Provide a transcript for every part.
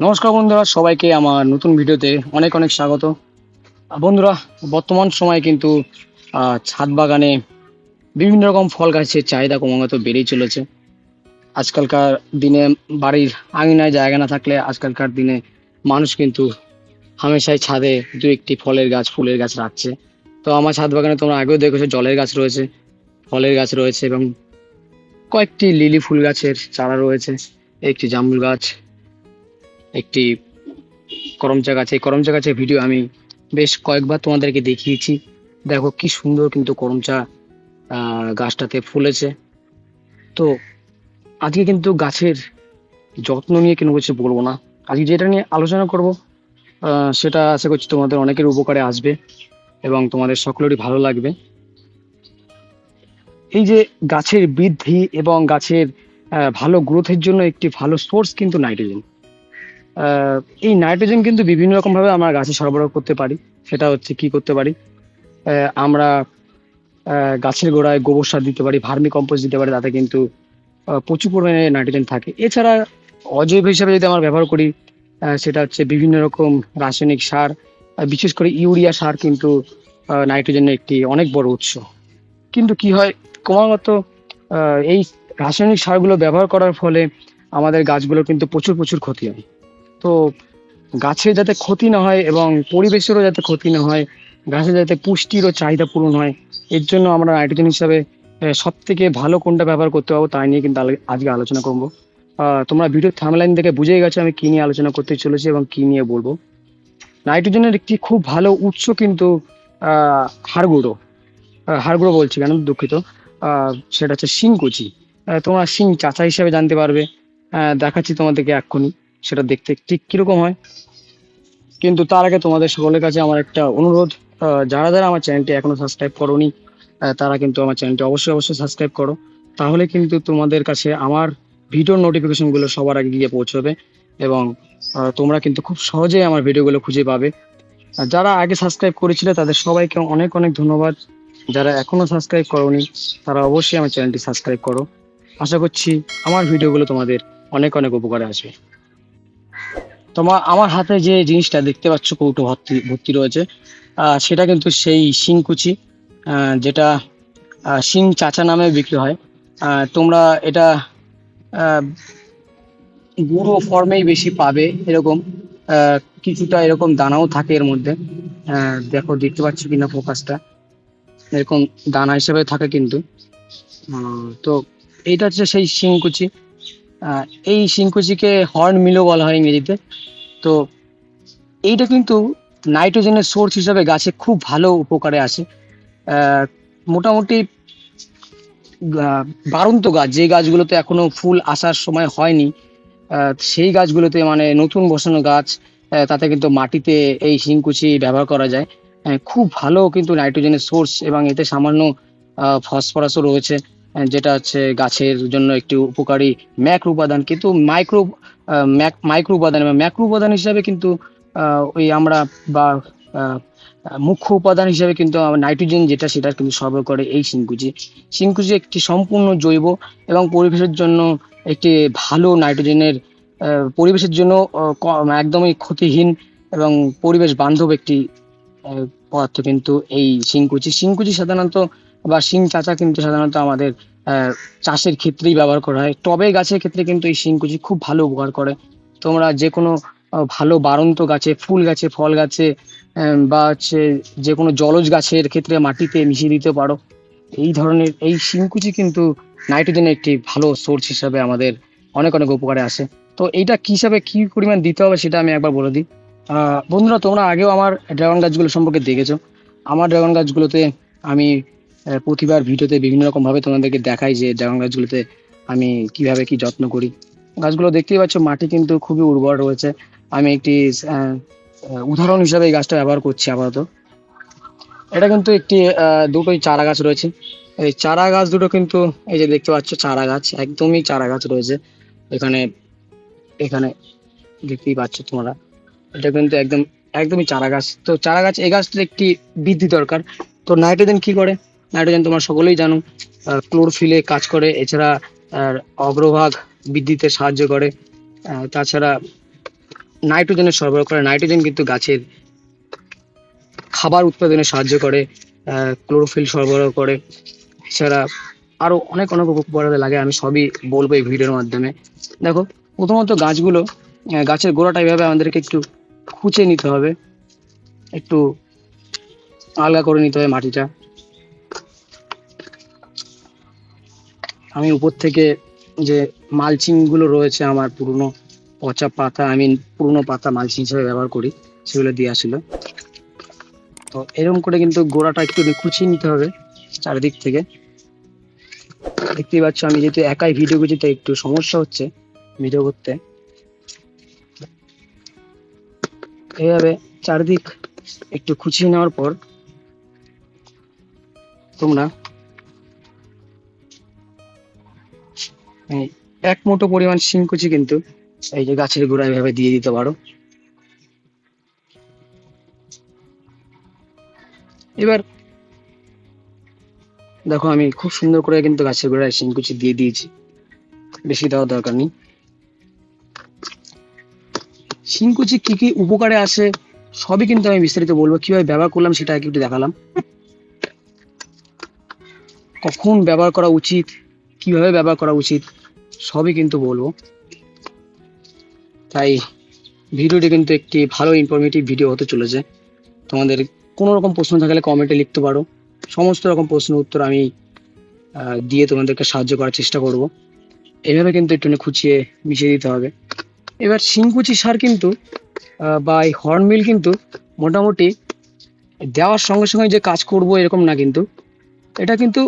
নমস্কার বন্ধুরা, সবাইকে আমার নতুন ভিডিওতে অনেক অনেক স্বাগত। বন্ধুরা, বর্তমান সময়ে কিন্তু ছাদ বাগানে বিভিন্ন রকম ফল গাছের চাহিদা ক্রমাগত বেড়েই চলেছে। আজকালকার দিনে বাড়ির আঙিনায় জায়গা না থাকলে আজকালকার দিনে মানুষ কিন্তু হামেশাই ছাদে দু একটি ফলের গাছ, ফুলের গাছ রাখছে। তো আমার ছাদ বাগানে তোমরা আগেও দেখেছ, জলের গাছ রয়েছে, ফলের গাছ রয়েছে এবং কয়েকটি লিলি ফুল গাছের চারা রয়েছে, একটি জামুল গাছ একটি করমচা গাছ এই করমচা গাছের ভিডিও আমি বেশ কয়েকবার তোমাদেরকে দেখিয়েছি। দেখো কি সুন্দর কিন্তু করমচা গাছটাতে ফুলেছে। তো আজকে কিন্তু গাছের যত্ন নিয়ে কোনো কিছু বলব না। আজকে যেটা নিয়ে আলোচনা করব সেটা আশা করছি তোমাদের অনেকের উপকারে আসবে এবং তোমাদের সকলেরই ভালো লাগবে। এই যে গাছের বৃদ্ধি এবং গাছের ভালো গ্রোথের জন্য একটি ভালো সোর্স কিন্তু নাইট্রোজেন এই নাইট্রোজেন কিন্তু বিভিন্ন রকম ভাবে আমরা গাছে সরবরাহ করতে পারি। সেটা হচ্ছে কি করতে পারি? আমরা গাছের গোড়ায় গোবর সার দিতে পারি, ভার্মি কম্পোস্ট দিতে পারি, তাতে কিন্তু প্রচুর পরিমাণে নাইট্রোজেন থাকে। এছাড়া অজৈব হিসাবে যদি আমরা ব্যবহার করি সেটা হচ্ছে বিভিন্ন রকম রাসায়নিক সার বিশেষ করে ইউরিয়া সার কিন্তু নাইট্রোজেনের একটি অনেক বড় উৎস। কিন্তু কি হয়, ক্রমাগত এই রাসায়নিক সারগুলো ব্যবহার করার ফলে আমাদের গাছগুলোর কিন্তু প্রচুর প্রচুর ক্ষতি হয়। তো গাছের যাতে ক্ষতি না হয় এবং পরিবেশেরও যাতে ক্ষতি না হয় গাছের যাতে পুষ্টিরও চাহিদা পূরণ হয় এর জন্য আমরা নাইট্রোজেন হিসাবে সব থেকে ভালো কোনটা ব্যবহার করতে পারব তাই নিয়ে কিন্তু আজকে আলোচনা করব। তোমরা ভিডিও থামলাইন দেখে বুঝেই গেছো আমি কি নিয়ে আলোচনা করতে চলেছি এবং কি নিয়ে বলব। নাইট্রোজেনের একটি খুব ভালো উৎস কিন্তু আহ, হাড়গুঁড়ো বলছি কেন? দুঃখিত। সেটা হচ্ছে শিংকুচি তোমরা শিং চাচা হিসেবে জানতে পারবে। দেখাচ্ছি তোমাদেরকে এক্ষুনি। সেটা দেখতে ঠিক কীরকম হয়। কিন্তু তার আগে তোমাদের সকলের কাছে আমার একটা অনুরোধ যারা যারা আমার চ্যানেলটি এখনও সাবস্ক্রাইব করোনি তারা কিন্তু আমার চ্যানেলটি অবশ্যই অবশ্যই সাবস্ক্রাইব করো। তাহলে কিন্তু তোমাদের কাছে আমার ভিডিওর নোটিফিকেশনগুলো সবার আগে গিয়ে পৌঁছবে এবং তোমরা কিন্তু খুব সহজেই আমার ভিডিওগুলো খুঁজে পাবে। যারা আগে সাবস্ক্রাইব করেছিল, তাদের সবাইকে অনেক অনেক ধন্যবাদ। যারা এখনও সাবস্ক্রাইব করোনি, তারা অবশ্যই আমার চ্যানেলটি সাবস্ক্রাইব করো। আশা করছি আমার ভিডিওগুলো তোমাদের অনেক অনেক উপকারে আসবে। তোমার আমার হাতে যে জিনিসটা দেখতে পাচ্ছ, কৌটো ভর্তি ভর্তি রয়েছে সেটা কিন্তু সেই শিংকুচি যেটা শিং চাচা নামে বিক্রি হয়। তোমরা এটা গুঁড়ো ফর্মেই বেশি পাবে এরকম কিছুটা এরকম দানাও থাকে এর মধ্যে। দেখো, দেখতে পাচ্ছ কিনা ফোকাসটা এরকম দানা হিসেবে থাকে কিন্তু। তো এইটা হচ্ছে সেই শিংকুচি। এই শিংকুচিকে হর্ন মিলও বলা হয় ইংরেজিতে। তো এইটা কিন্তু নাইট্রোজেনের সোর্স হিসাবে গাছে খুব ভালো উপকারে আসে মোটামুটি বারন্ত গাছ, যে গাছগুলোতে এখনও ফুল আসার সময় হয়নি সেই গাছগুলোতে মানে নতুন বসানো গাছ তাতে কিন্তু মাটিতে এই শিংকুচি ব্যবহার করা যায়। খুব ভালো কিন্তু নাইট্রোজেনের সোর্স এবং এতে সামান্য ফসফরাসও রয়েছে। যেটা হচ্ছে গাছের জন্য একটি উপকারী ম্যাক্রো উপাদান। কিন্তু মাইক্রো মাইক্রো উপাদান এবং ম্যাক্রো উপাদান হিসাবে কিন্তু ওই আমরা বা মুখ্য উপাদান হিসাবে কিন্তু নাইট্রোজেন যেটা সেটা কিন্তু সরবরাহ করে এই শিংকুচি শিংকুচি একটি সম্পূর্ণ জৈব এবং পরিবেশের জন্য একটি ভালো নাইট্রোজেনের পরিবেশের জন্য একদমই ক্ষতিহীন এবং পরিবেশ বান্ধব একটি পদার্থ কিন্তু এই শিংকুচি শিংকুচি সাধারণত বা শিং চাচা কিন্তু সাধারণত আমাদের চাষের ক্ষেত্রেই ব্যবহার করা হয়। টবে গাছের ক্ষেত্রে কিন্তু এই শিংকুচি খুব ভালো উপকার করে। তোমরা যে কোনো ভালো বাড়ন্ত গাছে, ফুল গাছে, ফল গাছে বা হচ্ছে যে কোনো জলজ গাছের ক্ষেত্রে মাটিতে মিশিয়ে দিতে পারো। এই ধরনের, এই শিংকুচি কিন্তু নাইট্রোজেনের একটি ভালো সোর্স হিসাবে আমাদের অনেক অনেক উপকারে আসে। তো এইটা কি হিসাবে কি পরিমাণ দিতে হবে সেটা আমি একবার বলে দিই। বন্ধুরা, তোমরা আগেও আমার ড্রাগন গাছগুলো সম্পর্কে দেখেছ। আমার ড্রাগন গাছগুলোতে আমি প্রতিবার ভিডিওতে বিভিন্ন রকম ভাবে তোমাদেরকে দেখাই যে ড্রাগন গাছগুলোতে আমি কীভাবে কি যত্ন করি। গাছগুলো দেখতেই পাচ্ছ মাটি কিন্তু খুবই উর্বর রয়েছে। আমি একটি উদাহরণ হিসাবে এই গাছটা ব্যবহার করছি আপাতত। এটা কিন্তু একটি দুটোই চারা গাছ রয়েছে। এই চারা গাছ দুটো কিন্তু, এই যে দেখতে পাচ্ছ চারা গাছ, একদমই চারা গাছ রয়েছে। এখানে এখানে দেখতেই পাচ্ছ তোমরা। এটা কিন্তু একদম, একদমই চারা গাছ। তো চারা গাছ, এই গাছটার একটি বৃদ্ধি দরকার। তো নাইট্রোজেন কি করে? নাইট্রোজেন তোমরা সকলেই জানো। ক্লোরোফিলে কাজ করে, এছাড়া অগ্রভাগ বৃদ্ধিতে সাহায্য করে। তাছাড়া নাইট্রোজেনের সরবরাহ করে। নাইট্রোজেন কিন্তু গাছের খাবার উৎপাদনে সাহায্য করে ক্লোরোফিল সরবরাহ করে। এছাড়া আরও অনেক অনেক উপকারে লাগে, আমি সবই বলব এই ভিডিওর মাধ্যমে। দেখো, প্রথমত গাছগুলো গাছের গোড়াটা এভাবে আমাদেরকে একটু খুঁচে নিতে হবে। একটু আলগা করে নিতে হবে মাটিটা। আমি উপর থেকে যে মালচিংগুলো রয়েছে আমার পুরনো পচা পাতা আমি পুরনো পাতা মালচিং হিসেবে ব্যবহার করি, সেগুলো দিয়ে আসলো তো এরকম করে কিন্তু গোড়াটা একটু খুঁচিয়ে নিতে হবে চারিদিক থেকে। দেখতেই পাচ্ছ আমি যেহেতু একাই ভিডিও করছি, তাই একটু সমস্যা হচ্ছে ভিডিও করতে। এইভাবে চারিদিক একটু খুঁচিয়ে নেওয়ার পর তোমরা এক মুঠো পরিমাণ শিংকুচি কিন্তু এই যে গাছের গোড়ায় এভাবে দিয়ে দিতে পারো। এবার দেখো আমি খুব সুন্দর করে কিন্তু গাছের গোড়ায় শিংকুচি দিয়ে দিয়েছি, বেশি দেওয়ার দরকার নেই। শিংকুচি কি কি উপকারে আসে সবই কিন্তু আমি বিস্তারিত বলব, কীভাবে ব্যবহার করলাম সেটা একটু দেখালাম। কখন ব্যবহার করা উচিত, কীভাবে ব্যবহার করা উচিত সবই কিন্তু বলব। তাই ভিডিওটি কিন্তু একটি ভালো ইনফরমেটিভ ভিডিও হতে চলেছে। তোমাদের কোনো রকম প্রশ্ন থাকলে কমেন্টে লিখতে পারো। সমস্ত রকম প্রশ্ন উত্তর আমি দিয়ে তোমাদেরকে সাহায্য করার চেষ্টা করব। এভাবে কিন্তু একটু খুঁচিয়ে মিশিয়ে দিতে হবে। এবার শিংকুচি সার কিন্তু বা এই হর্নমিল কিন্তু মোটামুটি দেওয়ার সঙ্গে সঙ্গে যে কাজ করব এরকম না কিন্তু। এটা কিন্তু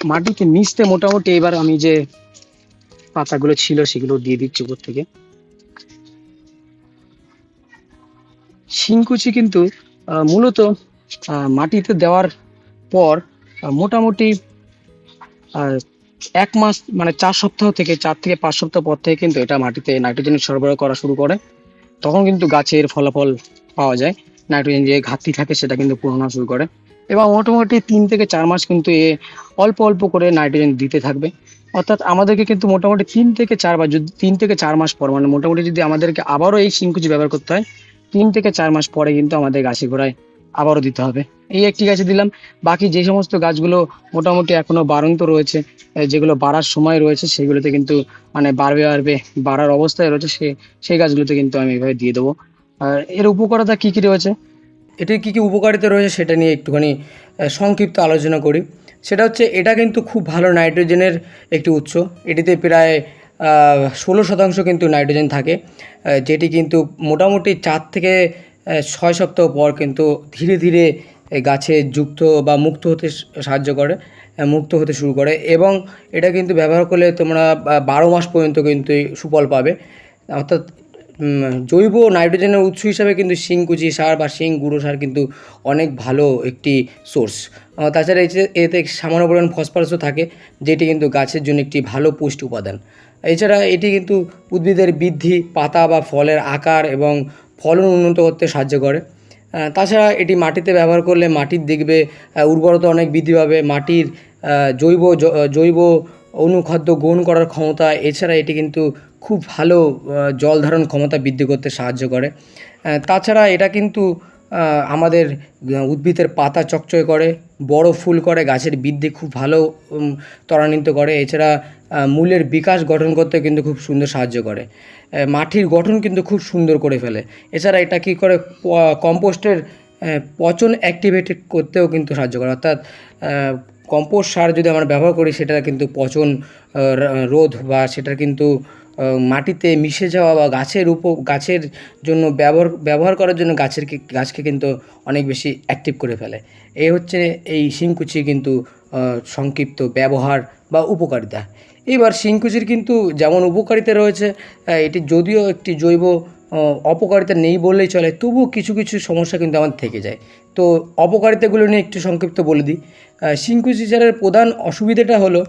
মাটিতে মিশতে মোটামুটি এবার আমি যে পাতাগুলো ছিল, সেগুলো দিয়ে দিচ্ছি উপর থেকে। শিংকুচি কিন্তু মূলত মাটিতে দেওয়ার পর মোটামুটি এক মাস মানে চার সপ্তাহ থেকে চার থেকে পাঁচ সপ্তাহ পর থেকে কিন্তু এটা মাটিতে নাইট্রোজেন সরবরাহ করা শুরু করে। তখন কিন্তু গাছের ফলাফল পাওয়া যায়। নাইট্রোজেন যে ঘাটতি থাকে, সেটা কিন্তু পূরণ শুরু করে। এবং মোটামুটি তিন থেকে চার মাস কিন্তু এ অল্প অল্প করে নাইট্রোজেন দিতে থাকবে। অর্থাৎ আমাদেরকে কিন্তু মোটামুটি তিন থেকে চার বার যদি তিন থেকে চার মাস পর মানে মোটামুটি যদি আমাদেরকে আবারও এই শিংকুচি ব্যবহার করতে হয়, তিন থেকে চার মাস পরে কিন্তু আমাদের গাছে গোড়ায় আবারও দিতে হবে। এই একটি গাছে দিলাম। বাকি যে সমস্ত গাছগুলো মোটামুটি এখনও বাড়ন্ত রয়েছে যেগুলো বাড়ার সময় রয়েছে, সেগুলোতে কিন্তু মানে বাড়বে বাড়বে, বাড়ার অবস্থায় রয়েছে, সে, সেই গাছগুলোতে কিন্তু আমি এভাবে দিয়ে দেবো। আর এর উপকারিতা কী কী রয়েছে? এটির কী কী উপকারিতা রয়েছে সেটা নিয়ে একটুখানি সংক্ষিপ্ত আলোচনা করি। সেটা হচ্ছে, এটা কিন্তু খুব ভালো নাইট্রোজেনের একটি উৎস। এটিতে প্রায় ষোলো শতাংশ কিন্তু নাইট্রোজেন থাকে যেটি কিন্তু মোটামুটি চার থেকে ছয় সপ্তাহ পর কিন্তু ধীরে ধীরে গাছে যুক্ত বা মুক্ত হতে সাহায্য করে মুক্ত হতে শুরু করে এবং এটা কিন্তু ব্যবহার করলে তোমরা বারো মাস পর্যন্ত কিন্তু সুফল পাবে। অর্থাৎ জৈব নাইট্রোজেনের উৎস হিসাবে কিন্তু শিংকুচি সার বা শিং গুঁড়ো সার কিন্তু অনেক ভালো একটি সোর্স। তাছাড়া এতে সামান্য পরিমাণ ফসফরাসও থাকে, যেটি কিন্তু গাছের জন্য একটি ভালো পুষ্টি উপাদান। এছাড়া এটি কিন্তু উদ্ভিদের বৃদ্ধি, পাতা বা ফলের আকার এবং ফলন উন্নত করতে সাহায্য করে। তাছাড়া এটি মাটিতে ব্যবহার করলে মাটির দেখবে উর্বরতা অনেক বৃদ্ধি পাবে। মাটির জৈব জৈব অনুখাদ্য গ্রহণ করার ক্ষমতা, এছাড়া এটি কিন্তু খুব ভালো জল ধারণ ক্ষমতা বৃদ্ধি করতে সাহায্য করে। তাছাড়া এটা কিন্তু আমাদের উদ্ভিদের পাতা চকচকে করে, বড় ফুল করে, গাছের বৃদ্ধি খুব ভালো ত্বরান্বিত করে, এছাড়া মূলের বিকাশ গঠন করতে কিন্তু খুব সুন্দর সাহায্য করে। মাটির গঠন কিন্তু খুব সুন্দর করে ফেলে। এছাড়া এটা কী করে কম্পোস্টের পচন অ্যাক্টিভেটেড করতেও কিন্তু সাহায্য করে। অর্থাৎ কম্পোস্ট সার যদি আমরা ব্যবহার করি, সেটা কিন্তু পচন রোধ বা সেটা কিন্তু মাটিতে মিশে যাওয়া বা গাছের উপ, গাছের জন্য ব্যবহার ব্যবহার করার জন্য গাছের গাছকে কিন্তু অনেক বেশি অ্যাক্টিভ করে ফেলে। এই হচ্ছে এই শিংকুচি কিন্তু সংক্ষিপ্ত ব্যবহার বা উপকারিতা। এবার শিংকুচির কিন্তু যেমন উপকারিতা রয়েছে এটি যদিও একটি জৈব অপকারিতা নেই বললেই চলে। তবুও কিছু কিছু সমস্যা কিন্তু আমার থেকে যায়। তো অপকারিতাগুলো নিয়ে একটু সংক্ষিপ্ত বলে দিই। শিঙ্কুচি সারের প্রধান অসুবিধাটা হলো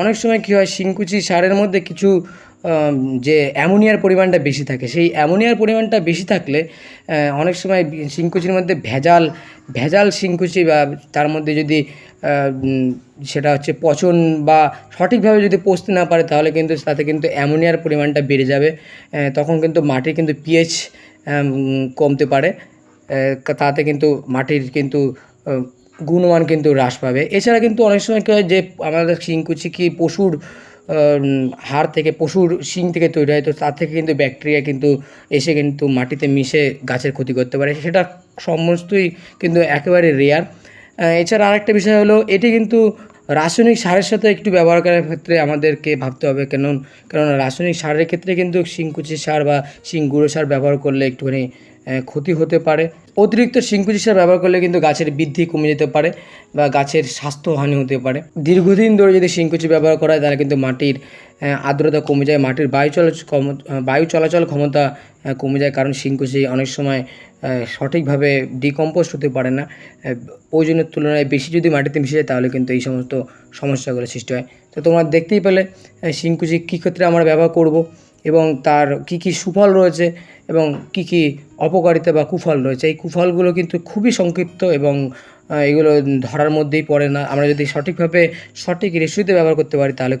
অনেক সময় কী হয়, শিংকুচি সারের মধ্যে কিছু যে অ্যামোনিয়ার পরিমাণটা বেশি থাকে, সেই অ্যামোনিয়ার পরিমাণটা বেশি থাকলে অনেক সময় শিংকুচির মধ্যে ভেজাল ভেজাল শিংকুচি বা তার মধ্যে যদি সেটা হচ্ছে পচন বা সঠিকভাবে যদি পচতে না পারে, তাহলে কিন্তু তাতে কিন্তু অ্যামোনিয়ার পরিমাণটা বেড়ে যাবে তখন কিন্তু মাটির কিন্তু পিএইচ কমতে পারে তাতে কিন্তু মাটির কিন্তু গুণমান কিন্তু হ্রাস পাবে। এছাড়া কিন্তু অনেক সময় কী হয় যে আমাদের শিংকুচি কি পশুর হাড় থেকে, পশুর শিং থেকে তৈরি হয়, তো তার থেকে কিন্তু ব্যাকটেরিয়া কিন্তু এসে কিন্তু মাটিতে মিশে গাছের ক্ষতি করতে পারে। সেটা সমস্তই কিন্তু একেবারে রেয়ার এছাড়া আরেকটা বিষয় হলো, এটি কিন্তু রাসায়নিক সারের সাথে একটু ব্যবহার করার ক্ষেত্রে আমাদেরকে ভাবতে হবে। কেন কারণ রাসায়নিক সারের ক্ষেত্রে কিন্তু শিংকুচি সার বা শিং গুঁড়ো সার ব্যবহার করলে একটুখানি ক্ষতি হতে পারে। অতিরিক্ত শিংকুচি সার ব্যবহার করলে কিন্তু গাছের বৃদ্ধি কমে যেতে পারে বা গাছের স্বাস্থ্যহানি হতে পারে। দীর্ঘদিন ধরে যদি শিংকুচি ব্যবহার করা হয়, তাহলে কিন্তু মাটির আর্দ্রতা কমে যায়, মাটির বায়ু চলাচল বায়ু চলাচল ক্ষমতা কমে যায়, কারণ শিংকুচি অনেক সময় সঠিকভাবে ডিকম্পোস্ট হতে পারে না। প্রয়োজনের তুলনায় বেশি যদি মাটিতে মিশে যায়, তাহলে কিন্তু এই সমস্ত সমস্যাগুলো সৃষ্টি হয়। তো তোমরা দেখতেই পেলে শিংকুচি কী ক্ষেত্রে আমরা ব্যবহার করব? এবং তার কি কি সুফল রয়েছে এবং কি কি অপকারিতা বা কুফল রয়েছে। এই কুফলগুলো কিন্তু খুবই সংক্ষিপ্ত এবং এগুলো ধরার মধ্যেই পড়ে না। আমরা যদি সঠিকভাবে সঠিক রেশিওতে ব্যবহার করতে পারি তাহলে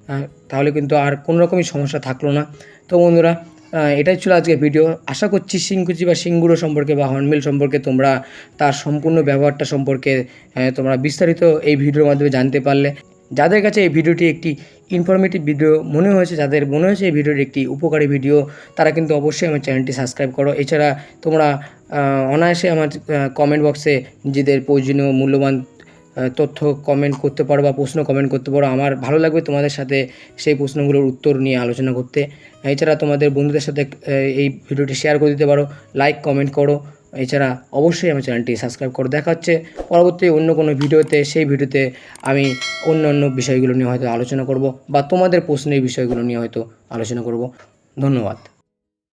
তাহলে কিন্তু আর কোনো রকমই সমস্যা থাকল না। তো বন্ধুরা এটাই ছিল আজকে ভিডিও। আশা করছি শিংকুচি বা শিংগুড়ো সম্পর্কে বা হর্নবিল সম্পর্কে তোমরা তার সম্পূর্ণ ব্যবহারটা সম্পর্কে তোমরা বিস্তারিত এই ভিডিওর মাধ্যমে জানতে পারলে। যাদের কাছে এই ভিডিওটি একটি ইনফরমেটিভ ভিডিও মনে হয়েছে, যাদের মনে হয়েছে এই ভিডিওটি একটি উপকারী ভিডিও তারা কিন্তু অবশ্যই আমার চ্যানেলটি সাবস্ক্রাইব করো। এছাড়া তোমরা অনায়াসে আমার কমেন্ট বক্সে নিজেদের প্রয়োজনীয় মূল্যবান তথ্য কমেন্ট করতে পারো বা প্রশ্ন কমেন্ট করতে পারো। আমার ভালো লাগবে তোমাদের সাথে সেই প্রশ্নগুলোর উত্তর নিয়ে আলোচনা করতে। এছাড়া তোমাদের বন্ধুদের সাথে এই ভিডিওটি শেয়ার করে দিতে পারো। লাইক কমেন্ট করো। এছাড়া অবশ্যই আমার চ্যানেলটি সাবস্ক্রাইব করে দেখা হচ্ছে পরবর্তী অন্য কোনো ভিডিওতে। সেই ভিডিওতে আমি অন্য অন্য বিষয়গুলো নিয়ে হয়তো আলোচনা করব বা তোমাদের প্রশ্নের বিষয়গুলো নিয়ে হয়তো আলোচনা করব। ধন্যবাদ।